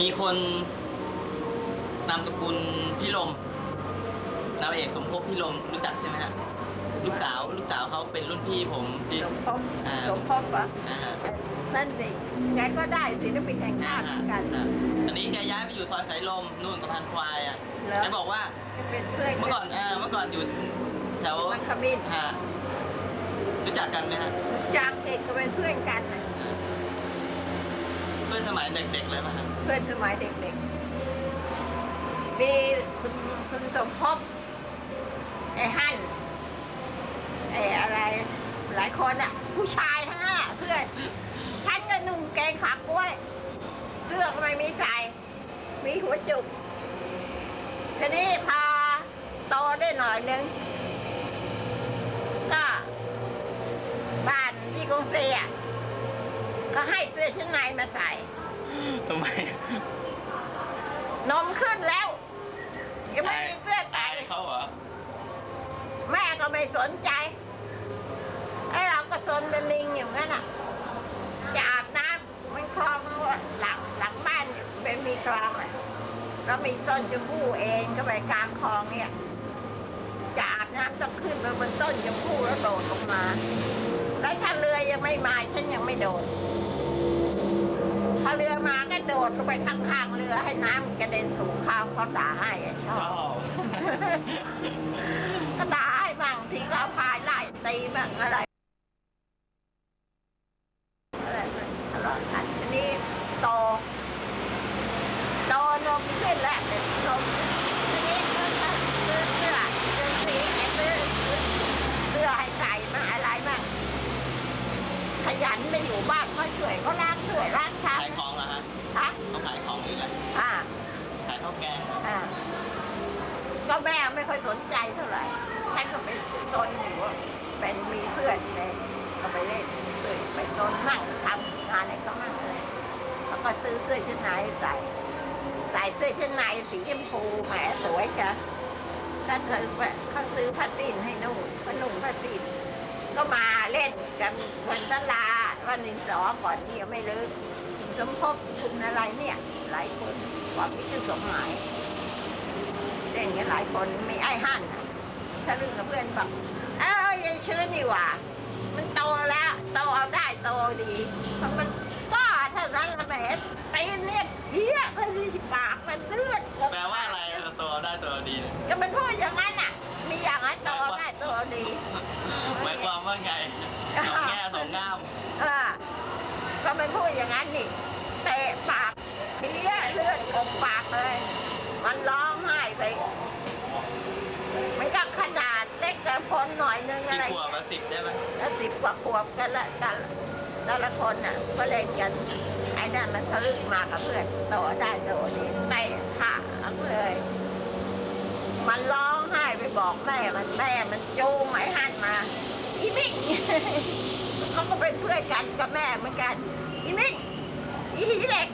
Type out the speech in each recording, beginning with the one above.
มีคนนามสกุลพิรมนาวเอกสมภพพิรมรู้จักใช่ไหมฮะลูกสาวลูกสาวเขาเป็นรุ่นพี่ผมที่สมภพอ่าสมภพอะอ่าฮะนั่นดิไงก็ได้ศิลปินแห่งอ่าชาติเหฮะมือนกันอ่าตอนนี้แกย้ายไปอยู่ซอยสายลมนู่นสะพานควายอะแล้วแกบอกว่าเป็นเพื่อนเมื่อก่อนเออเมื่อก่อนอยู่แถวมันขมิ้นฮะรู้จักกันไหมฮะจางเด็กก็เป็นเพื่อนกันน่ะอ่าเพื่อนสมัยเด็กๆเลยป่ะฮะเพื่อนสมัยเด็กๆ มีคุณคุณสมภพไอ้ฮั่นไอ้อะไรหลายคนอะ ผู้ชายทั้งนั้นเพื่อน ฉันก็นุ่งแกงขากล้วยเลือกไม่มีใส่มีหัวจุกทีนี้พาโตได้หน่อยนึง ก็บ้านที่กรุงเซียก็ให้เสื้อชั้นในมาใส่ ทำไมนมขึ้นแล้วยังไม่มีเสื้อใส่เขาเหรอ แม่ก็ไม่สนใจไอ้เราก็สนเป็นลิงอยู่นั่นน่ะจะอาบน้ำมันคลองหลังหลังบ้านเป็นมีคลองอะแล้วมีต้นชมพู่เองก็ไปกลางคลองเนี่ยจะอาบน้ำต้องขึ้นไปบนต้นชมพู่แล้วโดดลงมา แล้วถ้าเรือยังไม่มาฉันยังไม่โดด ถ้าเรือมาก็โดดลงไปข้างๆเรือให้น้ำกระเด็นถูกข้าวเขาด่าให้อะชชออบบก็ด่าให้บ้างทีก็เอาพายไล่ตีบ้างอะไรอะไรตลอดกันทีนี้โตโตนมขึ้นแล้วเป็นนมทีนี้ก็ซื้อเสื้อซื้อสีให้ซื้อเสื้อให้ใส่มาอะไรบ้างขยันไม่อยู่บ้านก็ช่วยเขาล้างเสื้อล้างชา ขายของเหรอฮะ ฮะ เขาขายของหรืออะไร อ่า ขายข้าวแกง อ่าก็แม่ไม่ค่อยสนใจเท่าไหร่ ฉัน ก็ไปตนอยู่ว่าเป็นมีเพื่อนเลยก็ไปเล่นเพื่อนไปตนนั่งทำงานอะไรก็มั่งเลยแล้วก็ซื้อเสื้อชั้นในใส่ใส่เสื้อชั้นในสีชมพูแหมสวยจ้ะถ้าเธอเขาซื้อผ้าตินให้นุ่งก็นุ่งผ้าตินก็มาเล่นกันวันตลาวันนินสอก่อนนี่ยังไม่เลิกคุณสมภพคุณอะไรเนี่ย หลายคนความมีชื่อสมหมายเล่นกันหลายคนมีไอ้ฮั่น น่ะถ้าเรื่องกับเพื่อนบอกเอ้ยยายชื้นนี่หว่ามันโตแล้วโตเอาได้โตดีเพราะมันก็เท่านั้นละแหมตีนเนี่ยเหี้ยมันที่ปากมันเลือดแปลว่าอะไรอะตัวได้ตัวดีเนี่ยก็มันพูดอย่างนั้นน่ะ มีอย่างนั้นโตได้โตดีหมายความว่าไงสองแง่สองง่ามอ่าก็มันพูดอย่างนั้นนี่เตะปากเหี้ยเลือดกบปากเลย มันร้องไห้ไป มันก็ขนาดเล็ กกระพนหน่อยนึงกี่อะไรขวบอะสิบได้ไหมแล้วสิบกว่าขวบกันละกันแต่ละคนน่ะก็เล่นกันไอ้นั่นมันทะลึ่งมากับเพื่อนโตได้โตดีเตะขาเลย มันร้องไห้ไปบอกแม่มันแม่มันจูงไม้หันมาอีมิ่งเขาก็เป็นเพื่อนกันกับแม่เหมือนกันอีมิ่งอีหีเหล็ก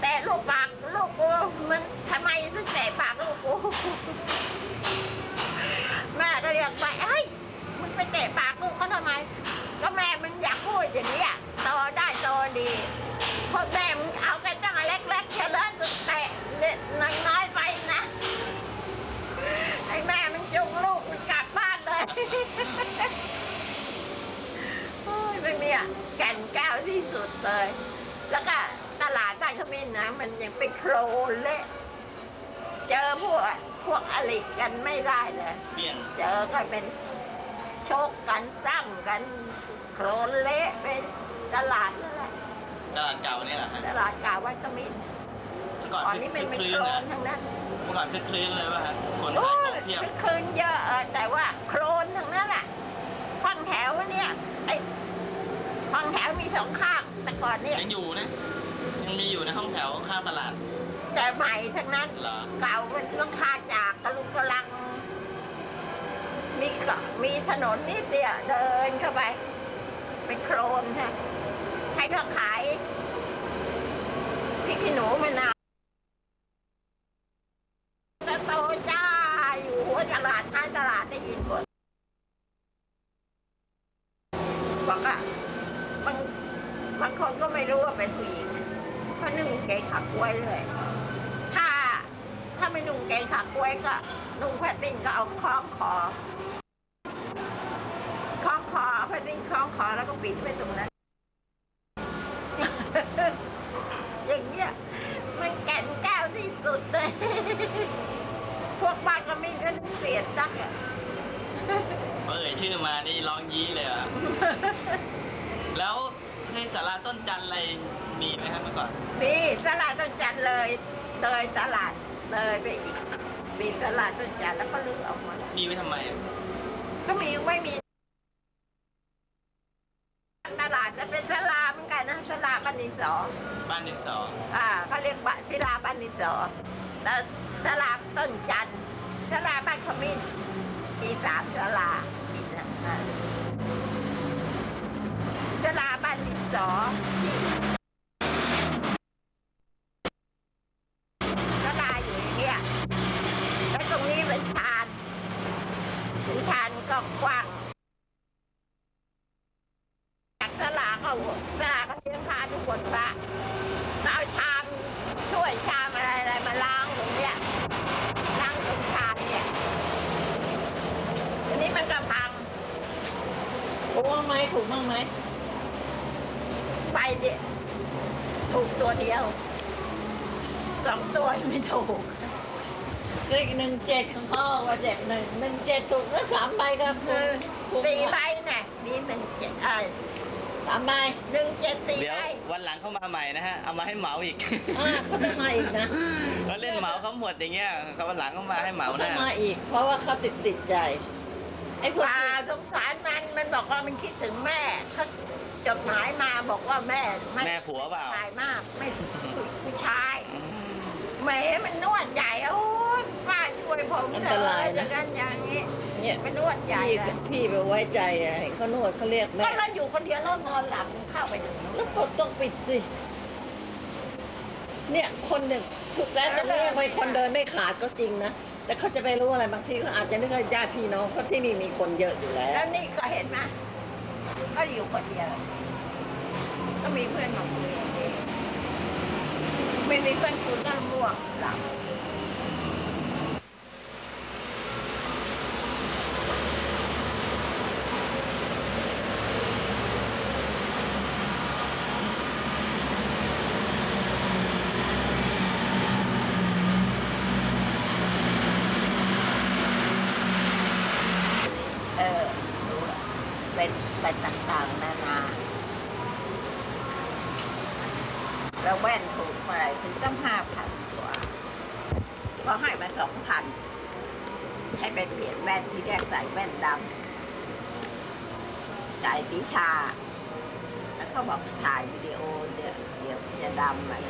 แต่ลูกปากลูกกูมันทำไมถึงแตะปากลูกกูแม่ ก็เรียกไปเฮ้ยมึงไปเตะปากลูกเขาทำไม ก็แม่มันอยากพูดอย่างนี้อะโตได้โตดีพราะแม่มึงเอากันตั้งเล็กๆแค่เลิศเตะเด็กน้อยไปนะไอ้แม่มันจุงลูกมันกลับบ้านเลยโอ้ยไม่มีอะแก่นแก้วที่สุดเลย แล้วก็ตลาดบ้ขมิ้นนะ มันยังเป็นโคลนเละ เจอพวก พวกอลิกันไม่ได้เลยเปลี่ยนเจอก็เป็นโชกกันตั้มกันโคลนเละไปตลาดนั่นแหละตลาดเก่านี่แหละฮะตลาดเก่าวัดขมิ้นเมื่อก่อนก่อนคือนี้มันเป็นคลื่โคนลนะนทั้งนั้นเมื่อก่อนคือคลื่นเลยป่ะฮะคนโอ้ขายขยองเพียบมันคืนเยอะเออแต่ว่าโคลนทั้งนั้นแหละห้องแถวเนี่ยไอ้ห้องแถวมีสองข้างแต่ก่อนเนี่ยยังอยู่นะยังมีอยู่ในห้องแถวข้างตลาด แต่ใหม่ทั้งนั้นเหรอ เก่ามันต้องคาจากกระลุกกระลัง มีก็มีถนนนิดเดียวเดินเข้าไป เป็นโคลนฮะใครก็ขายพริกขี้หนูมะนาวแล้วโตจ้าอยู่หัวตลาดท้ายตลาดได้ยินหมดบอกว่าบางบางคนก็ไม่รู้ว่าเป็นผู้หญิงเพราะนุ่งเกงขากล้วยเลย ถ้า ถ้าไม่นุ่งเกง ขากล้วยก็นุ่งแพตติ้งก็เอาคล้องคอคล้องคอแพตติ้งคล้องคอแล้วก็ปิดไว้ตรงนั้น อย่างเงี้ยมันแก่นแก้วที่สุดเลย พวกบ้านก็ไม่เงินเสียจักอะพอเอ่ยชื่อมานี่ร้องยี้เลยอะ แล้วในสาราต้นจันทร์อะไรมีไหมครับเมื่อก่อน มีตลาดต้นจันทร์เลยเลยตลาด เลยไปอีกมีตลาดต้นจันทร์แล้วก็ลื้อออกมาแล้วมีไว้ทำไมอะก็มีไม่มีตลาดจะเป็นตลาดเหมือนกันนะตลาดปันนิสอบ้านดินสออ่าเขาเรียกบะตลาดปันนิสอแล้วตลาดต้นจันทร์ตลาดบ้านขมิ้นอีสามตลาดอีกนะอ่าตลาดบ้านนิสอที่ตลาดอยู่อย่างเงี้ยแล้วตรงนี้เป็นชานเป็นชานก็กว้าง จากตลาดก็ตลาดก็เลี้ยงพาทุกคนพระมาเอาชามช่วยชามอะไรอะไรมาล้างตรงเนี้ยล้างตรงชามเนี่ยอันนี้มันก็พัง ถูกบ้างไหมถูกบ้างไหมไปเดียถูกตัวเดียวสองตัวยังไม่ถูกเลขหนึ่งเจ็ดของพ่อว่าเจ็ดหนึ่งหนึ่งเจ็ดถูกแล้วสามใบก็ถูคืกอถูกสี่ใบน่ะนี่หนึ่งเจ็ดเอ้ยสามใบหนึ่งเจ็ดสี่เดี๋ยวใบวันหลังเข้ามาใหม่นะฮะ เอามาให้เหมาอีกอ่าเขาจะมาอีกนะแล้วเล่นเหมาเขาหมดอย่างเงี้ยเขาวันหลังเขามาให้เหมาเขาจะนะมาอีก เพราะว่าเขาติดติดใจ ไอ้พวกป่าสงสารมันมันบอกว่ามันคิดถึงแม่เขาจดหมายมาบอกว่าแม่ไม่แม่ผัวเปล่าชายมาก ไม่ผู้ชายอืมแหมมันนวดใหญ่โอ้ยป้าช่วยผมอันเถตอะรายอย่านะงนั้นอย่างนี้เนี่ยไปนวดใหญ่พี่เลยพี่ไปไว้ใจอะให้เขานวดเขาเรียกแม่ก็เราอยู่คนเดียวเรานอนหลับเข้าไปถึงนู้นแล้วก็ต้องปิดสิเนี่ยคนหนึ่งถูกแล้วตรงนี้ไปคนเดินไม่ขาดก็จริงนะ แต่เขาจะไปรู้อะไรบางทีเขาอาจจะนึกว่าญาติพี่น้องเพราะที่นี่มีคนเยอะอยู่แล้ว แล้วนี่ก็เห็นไหมก็อยู่คนเดียว ก็มีเพื่อนมาคุยไม่มีเพื่อนคุณก็ม่วงหลับ เออรู้ละเป็นเป็นต่างๆ นานา แล้วแว่นถูกเมื่อไหร่ถึงตั้งห้าพันกว่า ก็ให้มาสองพันให้ไปเปลี่ยนแว่นที่แรกใส่แว่นดำจ่ายปีชา แล้วเขาบอกถ่ายวิดีโอเดี๋ยวเดี๋ยวจะดำอะไร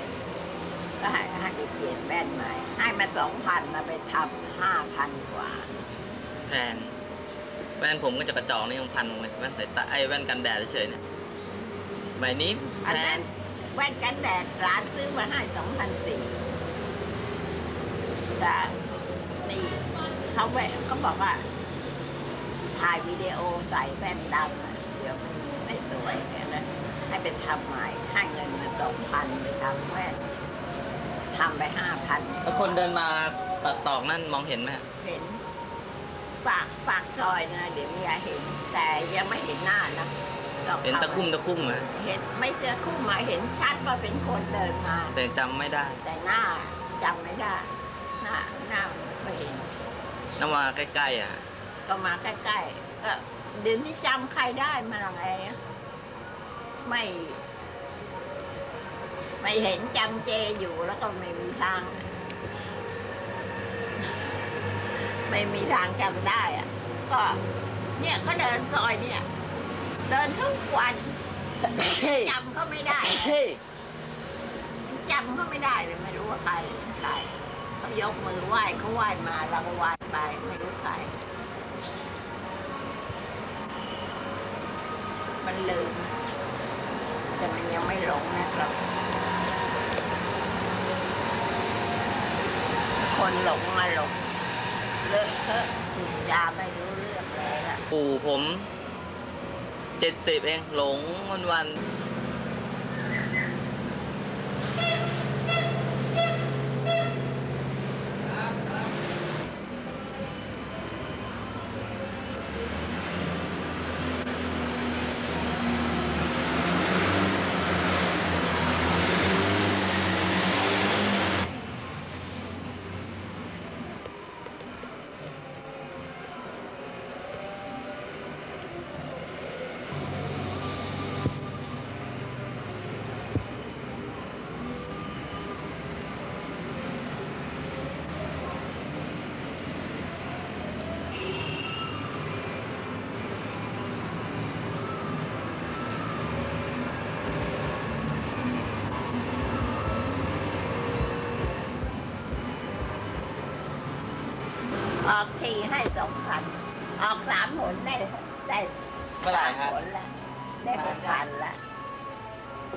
ก็ให้ให้ไปเปลี่ยนแว่นใหม่ ให้มาสองพันมาไปทำห้าพันกว่า แพงแว่นผมก็จะกระจอกนี่ยังพันเลยแว่นสายตาไอ้แว่นกันแดดเฉยๆเนี่ยใบนี้อันแพนั้งนแว่นกันแดดร้านซื้อมาให้สองพันสี่ แต่นี่เขาแวะเขาบอกว่า ถ่ายวิดีโอใส่แว่นดำอะเดี๋ยวมันไม่สวยเนี่ยนะให้ไปทำใหม่ให้เงินมาสองพันไปทำแว่นทำไปห้าพันแล้วคนเดินมาปากตอกนั่นมองเห็นไหมฮะเห็นปากปากซอยนะเดี๋ยวเมียเห็น แต่ยังไม่เห็นหน้านะต้องเห็นตะคุ่มเข้าตะคุ่มอะไปเห็นไม่เจอคุ้มมาเห็นชัดว่าเป็นคนเดินมา แต่จำไม่ได้ แต่หน้าจำไม่ได้ หน้าหน้าไม่เคยเห็นน้ำมาใกล้ๆอะ ก็มาใกล้ๆก็เดี๋ยวนี้จำใครได้มาหลังไงอะไม่ ไม่เห็นจำเจอยู่แล้วก็ไม่มีทาง ไม่มีทางจำได้อะก็ เนี่ยก็เดินซอยเนี่ย เดินทุกวันเฮ้ยจำเขาไม่ได้เฮ้ยจำเขาไม่ได้เลยไม่รู้ว่าใครเป็นใคร เขายกมือไหว้เขาไหว้มาเราก็ไหว้ไปไม่รู้ใคร มันลืม แต่มันยังไม่หลงนะครับ คนหลงมาหลงเลอะเทอะยาไม่รู้เรื่องเลยอะปู่ผมเจ็ดสิบเองหลงวันวัน ออกทีให้สองพันออกสามผลได้ได้เมื่อไหร่สามฮะผลละได้หกพันละ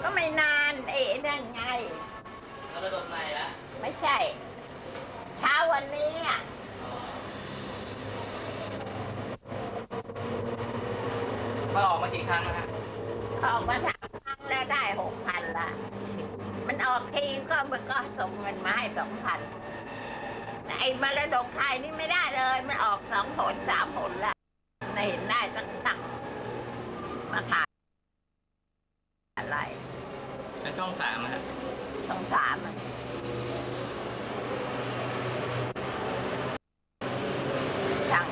ก็ไม่นานเอ๊ะนั่นไงแล้วระดมใหม่ละไม่ใช่ เช้าวันนี้อะมาออกมากี่ครั้งนะฮะออกมาสามครั้งแล้วได้หกพันละมันออกทีก็มันก็ส่งเงินมาให้สองพัน ไอ้มรดกไทยนี่ไม่ได้เลย มันออกสองผลสามผลละไม่เห็นได้ตั้งตั้งมาถ่ายอะไรในช่องสามนะฮะช่องสามอะช่าง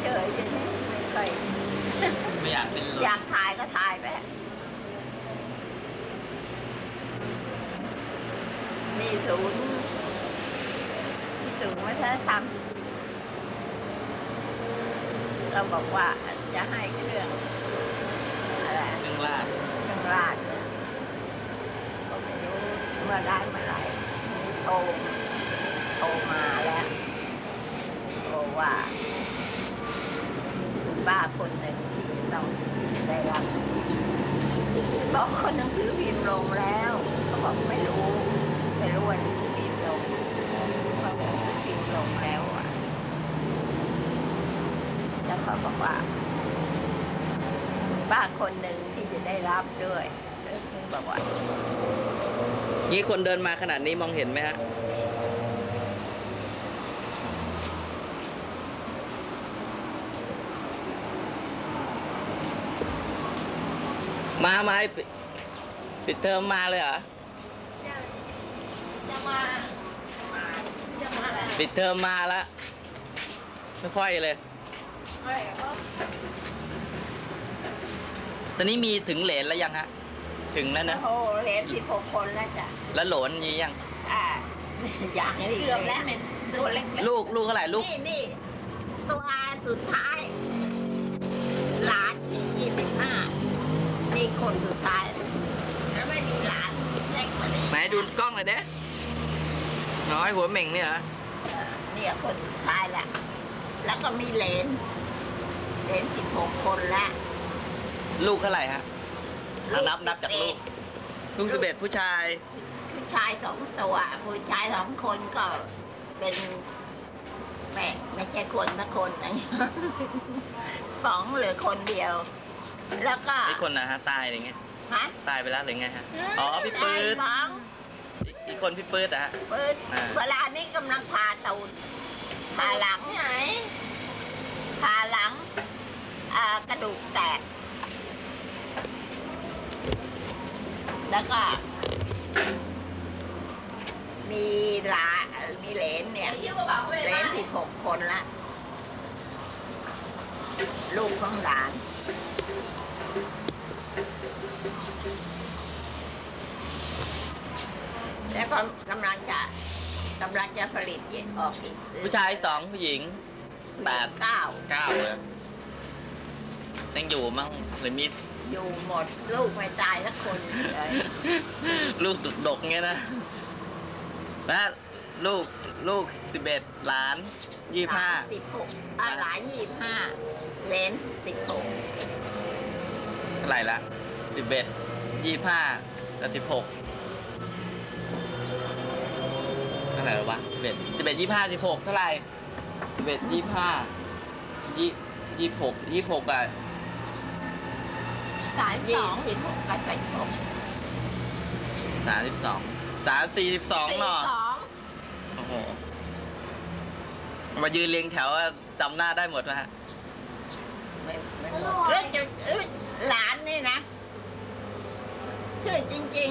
เฉยๆจะไม่ค่อยไม่อยากเป็นอยากถ่ายก็ถ่ายไปมีศูนย์ มีศูนย์วัฒนธรรม เราบอกว่าจะให้เครื่องอะไรเครื่องลาดเครื่องราชเนี่ยก็ไม่รู้เมื่อได้เมื่อไหร่โทรโทรมาแล้วบอกว่าคุณป้าคนหนึ่งที่จะต้องได้รับบอกคนหนังสือพิมพ์ลงแล้วเขาบอกไม่รู้ไม่รู้ว่าหนังสือพิมพ์ลงเขาบอกหนังสือพิมพ์ลงแล้วอะแล้วเขา บอกว่าคุณป้าคนหนึ่งที่จะได้รับด้วยแล้วเขาบอกว่านี่คนเดินมาขนาดนี้มองเห็นไหมฮะมาไหมปิปิดเทอมมาเลยเหรอจะมามาจะมาแล้วปิดเทอมมาแล้วไม่ค่อยเลยไม่เขา ตอนนี้มีถึงเหรนแล้วยังฮะ ถึงแล้วนะ โอ้โหเหรียญสิบหกคนแล้วจ้ะ แล้วโหลนยียัง อ่า อยากเกือบแล้วเนี่ยตัวเล็กๆลูกลูกเท่าไหร่ลูก นี่นี่ตัวสุดท้าย หลานที่ยี่สิบห้านี่คนสุดท้าย แล้วไม่มีหลานเล็กกว่านี้ไหนดูกล้องหน่อยเด้น้อยหัวเหม่งเนี่ยเหรอเออเนี่ยคนสุดท้ายละ แล้วก็มีเหลน เหลนสิบหกคนละลูกเท่าไหร่ฮะเอานับนับจากลูก ลูกสิบเอ็ดผู้ชาย ผู้ชายสองตัว ผู้ชายสองคนก็เป็นแม่ไม่ใช่คนนะคนนะป๋องเหลือคนเดียว แล้วก็อีกคนนะฮะตายอะไรเงี้ยฮะตายไปแล้วหรือไงฮะอ๋อพี่ปื๊ดไป๋องอีกอีกคนพี่ปื๊ดอะฮะปืดอ่าเวลานี้กำลังผ่าตูดผ่าหลังไหนผ่าหลังอ่า กระดูกแตก แล้วก็ มีหลามีเหลนเนี่ยเหลนสิบหกคนละ ลูกของหลานแล้วก็กำลังจะกำลังจะผลิตเย็นออกอีกผู้ชายสองผู้หญิงแปดเก้าเก้าเลย ยังอยู่มั้งหรือมีอยู่หมดลูกไม่ตายสักคนเลยลูกดกๆเงี้ยนะแล้วลูกลูกสิบเอ็ดหลานยี่ห้าสิบหกอ่าหลานยี่ห้าเลนสิบหกเท่าไหร่ละสิบเอ็ดยี่ห้ากับสิบหกเท่าไหร่แล้ววะสิบเอ็ดสิบเอ็ดยี่ห้าสิบหกเท่าไหร่สิบเอ็ดยี่ห้ายี่ยี่หกยี่หกอะ สามยี่สิบหกกับสิบหกสามสิบสองสามสี่สิบสองสี่เนาะสองโอ้โห มายืนเรียงแถวอะจำหน้าได้หมดนะฮะไม่ไม่แล้วจะเอ้ยหลานนี่นะ ชื่อจริง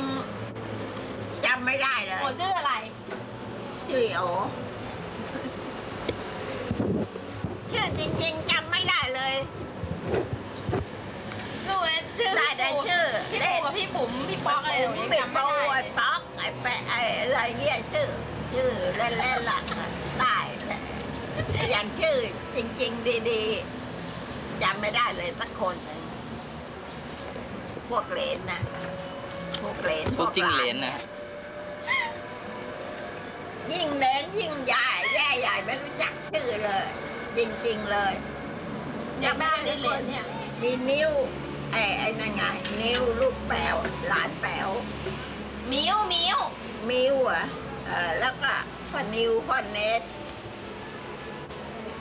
ๆจำไม่ได้เลยโอชื่ออะไร ชื่อโอชื่อจริง ๆจำไม่ได้เลย ลูกชื่อ ได้แต่ชื่อ พี่ เล่ ปู่ น กั บพี่บุ๋มพี่ป๊อกอะไรหนูยังปิดจำโบไม่ได้ไอ้ป๊อกไอ้แปะไอ้อะไรเงี้ยชื่อชื่อเล่นเล่นๆหลักอะได้อย่างชื่อจริง ๆ ดีๆจำไม่ได้เลยสักคนหนึ่งพวกเหรนนะพวกเหรนพวกจิ้งเหลนานะยิ่งเหรนยิ่งใหญ่แย่ใหญ่ไม่รู้จักชื่อเลย จริง ๆ เลยอยากได้เหรียญเนี่ยมีนิ้ว ไอ้ไอ้นั่นไงนิ้วลูกแป๋วหลานแป๋วมิ้วมิ้วมิวอะเออแล้วก็พ่อนิวพ่อเนท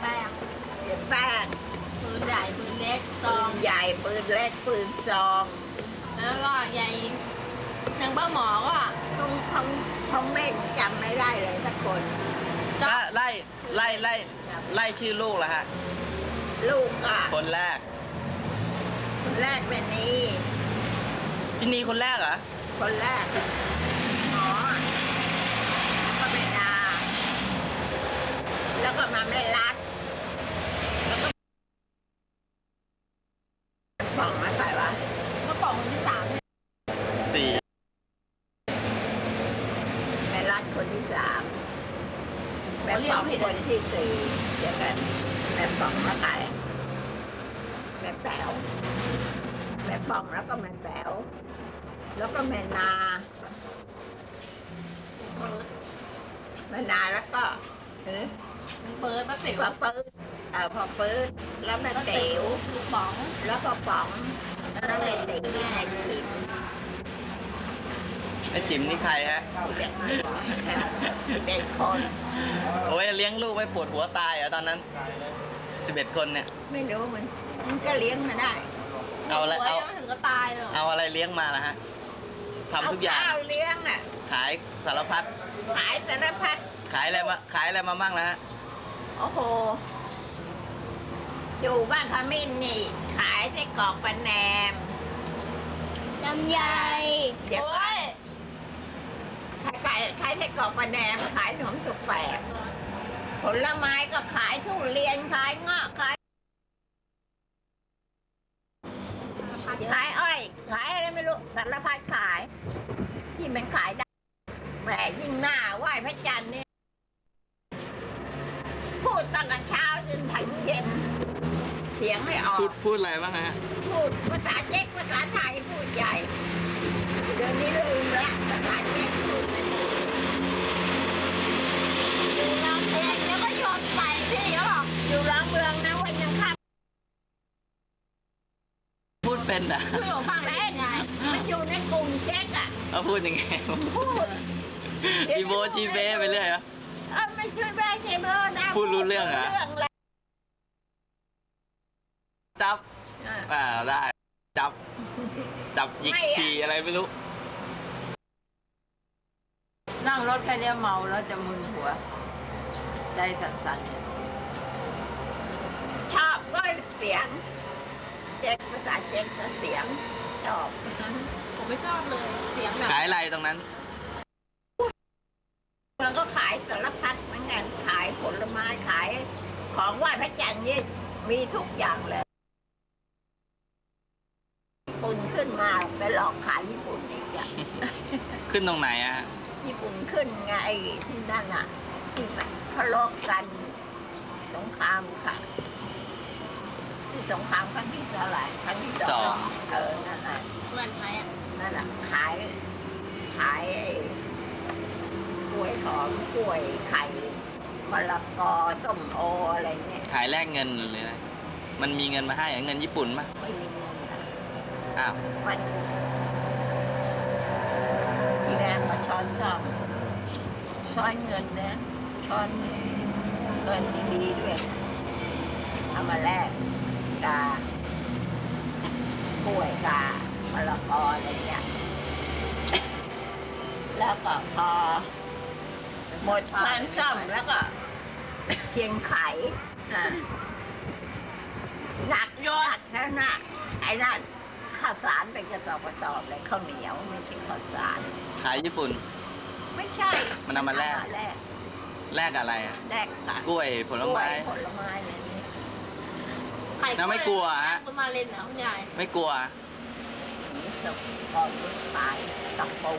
แป้งเดี๋ยวแป้งปืนใหญ่ปืนเล็กซปืองนใหญ่ปืนเล็กปืนซองแล้วก็ใหญ่นางป้าหมอก็ทงทงทงเม่นจำไม่ได้เลยสักคน ไล่ไล่ไล่ไล่ชื่อลูกแล้วฮะ ลูกก็คนแรกคน แรกเป็นนี้พี่นีคนแรกเหรอ คนแรกหมอแล้วก็แม่นาแล้วก็มาแม่รัดแล้วก็ฟองมาใส่วะ กระป๋องคนที่สาม สี่ แม่รัดคนที่สามแม่ฟองคนที่สี่เดี๋ยวกันแม่ฟองมาใส่แม่แป๋วแม่ฟองแล้วก็แม่แป๋วแล้วก็แม่นา เปิด แม่นาแล้วก็เออเปิดป้าติ๋วพอปืดเออพอปืดแล้วแม่เต๋วลูกป๋องแล้วก็ป๋องแล้วแม่ติ๋วแม่จิ๋มไอ้จิ๋มนี่ใครฮะที่เป็นที่เป็นคนโอ้ยเลี้ยงลูกไม่ปวดหัวตายเหรอตอนนั้นสิบเอ็ดคนเนี่ย ไม่รู้มันมันก็เลี้ยงมาได้ เอาอะไรเอาไม่ถึงก็ตายเลยเอาอะไรเลี้ยงมาล่ะฮะ ทำทุกอย่าง เข้าวเลี้ยงอะ ขายสารพัด ขายสารพัด ขายอะไรมา ขายอะไรมาบ้างแล้วฮะ โอ้โห อยู่บ้านขมิ้นนี่ ขายไส้กรอกปลาแหนม ลำไยเดี๋ยว โอ้ยขายขายขายไส้กรอกปลาแหนม ขายขนมสุกแปบผลไม้ก็ขายทุเรียน ขายเงาะ ขาย ขายอ้อย ขายอะไรไม่รู้สารพัดขาย ที่มันขายได้แต่ยิ่งหน้าไหว้พระจันทร์เนี่ยพูดตั้งแต่เช้าจนถึงเย็น เสียงไม่ออ พู ก ดพูดอะไรบ้างฮะ พูดภาษาเจ๊กภาษาไทยพูดใหญ่ เดี๋ยวนี้ลืมละภาษาเจ๊กพูดไม่ได้ อยู่ลำเองแล้วก็โยนใส่พี่เขาบอก อยู่ร้องเมืองนะวันยังข้าม พูดเป็นอะ พี่บอกฟังได้ยังไง มันอยู่ในกลุ่มเจ๊กอะ เขาพูดยังไง พูด จีโบจีเบ้ไปเรื่อยเหรอ เออไม่ช่วยแม่ใช่ไหมนะ พูดรู้เรื่องเหรอ เรื่องเลย จับอะอ่าได้ จับ จับหยิกไม่อะ ฉี่อะไรไม่รู้ นั่งรถแค่เนี้ยเมาแล้วจะมึนหัว ใจสั่นชอบก็เสียงเจ๊กภาษาเจ๊กก็เสียงชอบผมไม่ชอบเลยเสียงแบบขายอะไรตรงนั้น แล้วก็ขายสารพัดเหมือนกันขายผลไม้ขาย ของไหว้พระจันทร์นี่มีทุกอย่างเลยปุ่นขึ้นมาไปหลอกขายญี่ปุ่นอีกอะ ขึ้นตรงไหนอะฮะญี่ปุ่นขึ้นไงที่นั่นอะที่มันทะเลาะกันสงครามค่ะที่สงครามครั้งที่เท่าไหร่ครั้งที่สองเออนั่นแหละเหมือนไหมอะนั่นแหละขายขายไอ้กล้วยหอมกล้วยไข่มะละกอส้มโออะไรเนี่ยขายแลกเงินเลยนะมันมีเงินมาให้เหรอเงินญี่ปุ่นปะไม่มีเงินนะอ้าวมันที แรกมาช้อนซ่อมช้อนเงินนะช้อนเงินดีๆด้วยเอามาแลกกากล้วยกามะละกออะไรเนี่ยแล้วก็พอหมดช้อนซ่อมแล้วก็เพียงไข่หนักยอดแค่นั้นไอ้นั่น ข้าวสารเป็นกระสอบกระสอบเลยข้าวเหนียวไม่ใช่ข้าวสาร ขายญี่ปุ่น ไม่ใช่มันเอามาแลก เอแลกแลกอะไรอะแลกกับกล้วยผลไม้กวยผลไม้อะไรนี่ไข่แล้วไม่กลัวฮะตัวมาเล่นเหรอคุณยายไม่กลัวนี่ตกก่อนรุ่นตายกับปู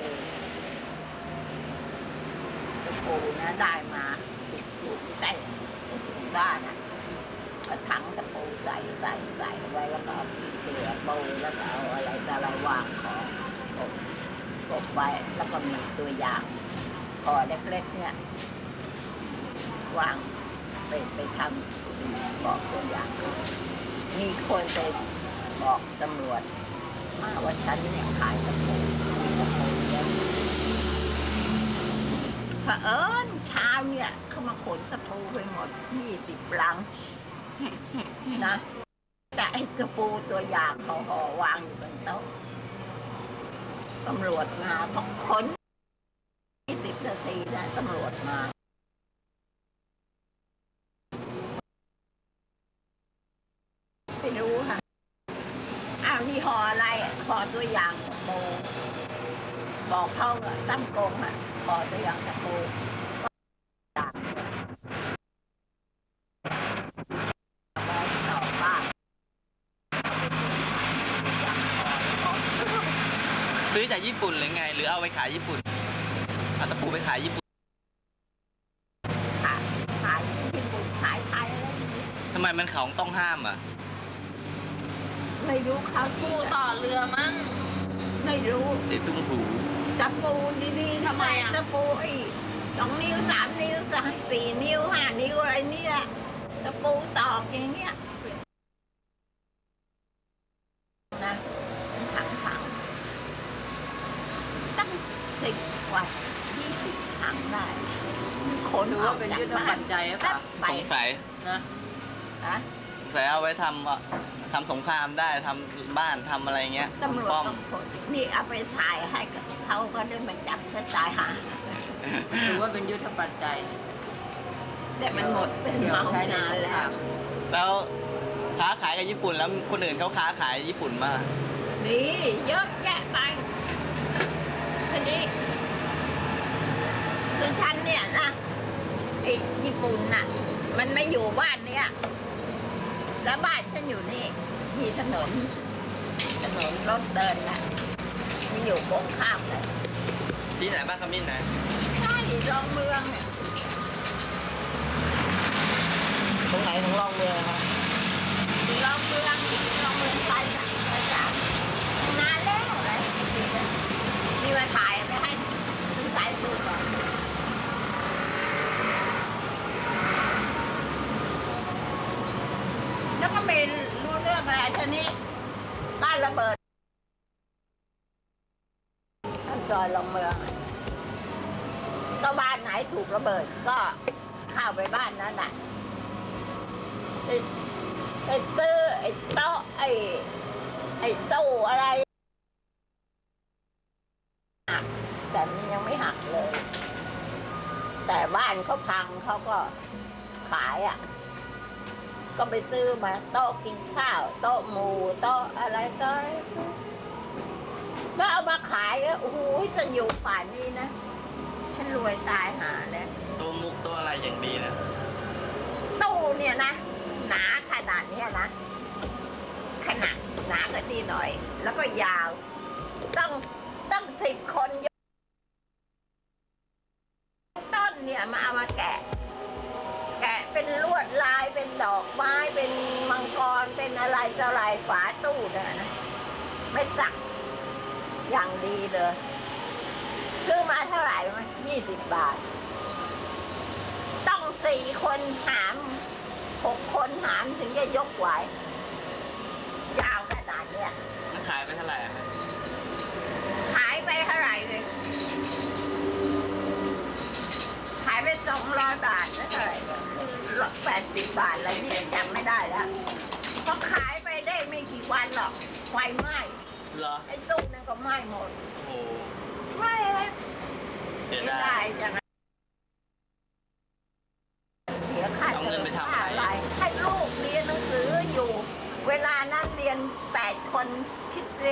ตะปูนะได้มาติดอยู่ที่ใต้ถุนบ้านอะก็ถังตะปู ใส่ใส่ใส่ไว้แล้วก็เอาเกลือปูแล้วก็เอาอะไรต่อะไรวางของกบกบไว้แล้วก็มีตัวอย่างพอเล็กๆเนี่ยวางไปไปทำบอกตัวอย่างมีคนไปบอกตำรวจมาว่าฉันเนี่ยขายตะปูตะปูเยอะเผอิญเช้าเนี่ยเขามาขนตะปูไปหมดยี่สิบลัง นะ แต่ไอ้ตะปูตัวอย่างห่อห่อวางอยู่บนโต๊ะตำรวจมาพอค้นยี่สิบนาทีนะตำรวจมาไม่รู้ค่ะอ้าวนี่ห่ออะไรอะห่อตัวอย่างตะปูบอกเขาตั้งกงอะห่อตัวอย่างตะปูก็อยากเอาไว้ต่อบ้านเอาไปซื้อขายอยากห่อห่อ ซื้อจากญี่ ปุ่นหรือไง หรือเอาไปขายญี่ปุ่นเอาตะปูไปขายญี่ปุ่นขายขายที่ญี่ปุ่นขายไทยอะไรอย่างนี้ทำไมมันของต้องห้ามอะ ไม่รู้เขาปูที่ต่อเรือมั้ง ไม่รู้เสียตุ้มหูตะปูดีๆทำไมอะ ตะปูไอ้สองนิ้วสามนิ้วสามสี่นิ้วห้านิ้วอะไรเนี่ยตะปูตอกอย่างเงี้ยนะเป็นถังถังๆตั้งสิบกว่ายี่สิบถังได้ขน หรือ ออ ว่าก เป็น จาก ยุทธ บ้า ปั น จจัยหรือเป แป๊ ล่า บไป สงสัย นะ นะ สงสัยเอาไว้ทำอะทำสงครามได้ทำบ้านทำอะไรเงี้ยตำรวจป้อมต้องขนนี่เอาไปถ่ายให้เขาก็ได้มาจับกระจายหาหรือว่าเป็นยุทธปัจจัยแต่มันหมดเป็นเดี๋ยวเมาใช้ในนานสงแล้คราวมแล้วค้าขายกับญี่ปุ่นแล้วคนอื่นเขาค้าขายญี่ปุ่นมานี่เยอะแยะไปทีนี้คือฉันเนี่ยนะไอ้ญี่ปุ่นน่ะ มันไม่อยู่บ้านเนี้ย แล้วบ้านฉันอยู่นี่ มีถนน ถนนรถเดินน่ะมันอยู่ตรงข้ามเลยที่ไหนบ้านขมิ้นนะใช่รองเมืองเนี่ยตรงไหนของรองเมืองครับรองเมืองรองเมืองไทยน่ะประจำนานแล้วเลยนี่มาถ่ายไปให้ซื้อสายตูก่อน แล้วก็ไม่รู้เรื่ องอะไรทีนี้ต้านระเบิดท่านจอยลงเมือง ก็บ้านไหนถูกระเบิด ก็เข้าไปบ้านนั้นน่ะไปไปซื้อไอ้โต๊ะไอ้ไอ้ตู้อะไรหักแต่มันยังไม่หักเลย แต่บ้านเขาพังเขาก็ขายอะ ก็ไปซื้อมาโต๊ะกินข้าว โต๊ะหมูโต๊ะอะไรโต๊ะอะไรก็เอามาขายอะโอ้โหจะอยู่ป่านนี้นะฉันรวยตายหาแล้วตัวมุกตัวอะไรอย่างดีนะตู้เนี่ยนะหนาขนาดเนี้ยนะขนาดหนาก็ดีหน่อย แล้วก็ยาว ต้องต้องสิบคนยกต้นเนี่ยมาเอามาแกะ อกไม้เป็นมังกรเป็นอะไรต่ออะไรฝาตู้เนี่ยนะไม่สักอย่างดีเลยซื้อมาเท่าไหร่มั้ยยี่สิบบาท ต้องสี่คนหามหกคนหามถึงจะยกไหวยาวขนาดเนี้ยมันขายไปเท่าไหร่อะครับขายไปเท่าไหร่เลยขายไปสองร้อยบาทนะเท่าไหร่ แปดสิบบาทอะไรเนี่ยจำไม่ได้แล้วพอขายไปได้ไม่กี่วันหรอกไฟไหม้เหรอไอ้ตู้นั่นก็ไหม้หมดโอ้โหไหม้เลยเสียเสียดาดายยจังเสียค่าเอาเทเงิอนมไปทำค่าอะไรอะไรให้ลูกเรียนหนังสืออยู่ เวลานั้นเรียนแปดคนคิดสิ